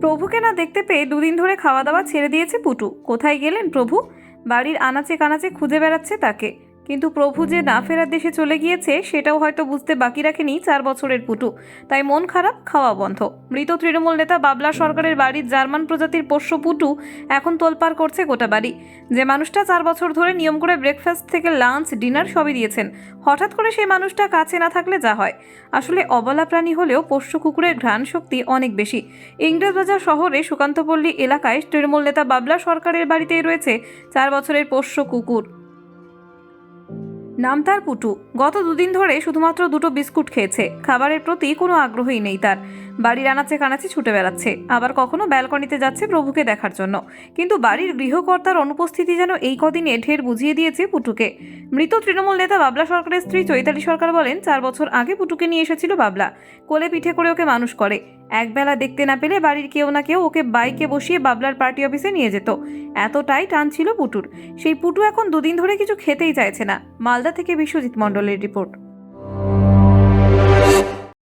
প্রভুকে না দেখতে পেয়ে দুদিন ধরে খাওয়া দাওয়া ছেড়ে দিয়েছে পুটু। কোথায় গেলেন প্রভু? বাড়ির আনাচে কানাচে খুঁজে বেড়াচ্ছে তাকে। কিন্তু প্রভু যে না ফেরার দেশে চলে গিয়েছে, সেটাও হয়তো বুঝতে বাকি রাখেনি চার বছরের পুটু। তাই মন খারাপ, খাওয়া বন্ধ। মৃত তৃণমূল নেতা বাবলা সরকারের বাড়ির জার্মান প্রজাতির পোষ্য পুটু এখন তোলপাড় করছে গোটা বাড়ি। যে মানুষটা চার বছর ধরে নিয়ম করে ব্রেকফাস্ট থেকে লাঞ্চ, ডিনার সবই দিয়েছেন। হঠাৎ করে সেই মানুষটা কাছে না থাকলে যা হয়। আসলে অবলা প্রাণী হলেও পোষ্য কুকুরের ঘ্রাণ শক্তি অনেক বেশি। ইংরেজবাজার শহরে সুকান্তপল্লী এলাকায় তৃণমূল নেতা বাবলা সরকারের বাড়িতেই রয়েছে চার বছরের পোষ্য কুকুর। নাম তার পুটু গত দুদিন ধরে শুধুমাত্র দুটো বিস্কুট খেয়েছে। খাবারের প্রতি কোনো আগ্রহই নেই তার। বাড়ির আনাচে কানাচে ছুটে বেড়াচ্ছে। আবার কখনো ব্যালকনিতে যাচ্ছে প্রভুকে দেখার জন্য। কিন্তু বাড়ির গৃহকর্তার অনুপস্থিতি যেন এই কদিনে ঢের বুঝিয়ে দিয়েছে পুটুকে। মৃত তৃণমূল নেতা বাবলা সরকারের স্ত্রী চৈতালি সরকার বলেন, চার বছর আগে পুটুকে নিয়ে এসেছিল বাবলা। কোলে পিঠে করে ওকে মানুষ করে। একবেলা দেখতে না পেলে বাড়ির কেউ না কেউ ওকে বাইকে বসিয়ে বাবলার পার্টি অফিসে নিয়ে যেত। এতটাই টান ছিল পুটুর। সেই পুটু এখন দুদিন ধরে কিছু খেতেই চাইছে না। মালদা থেকে বিশ্বজিৎ মণ্ডলের রিপোর্ট।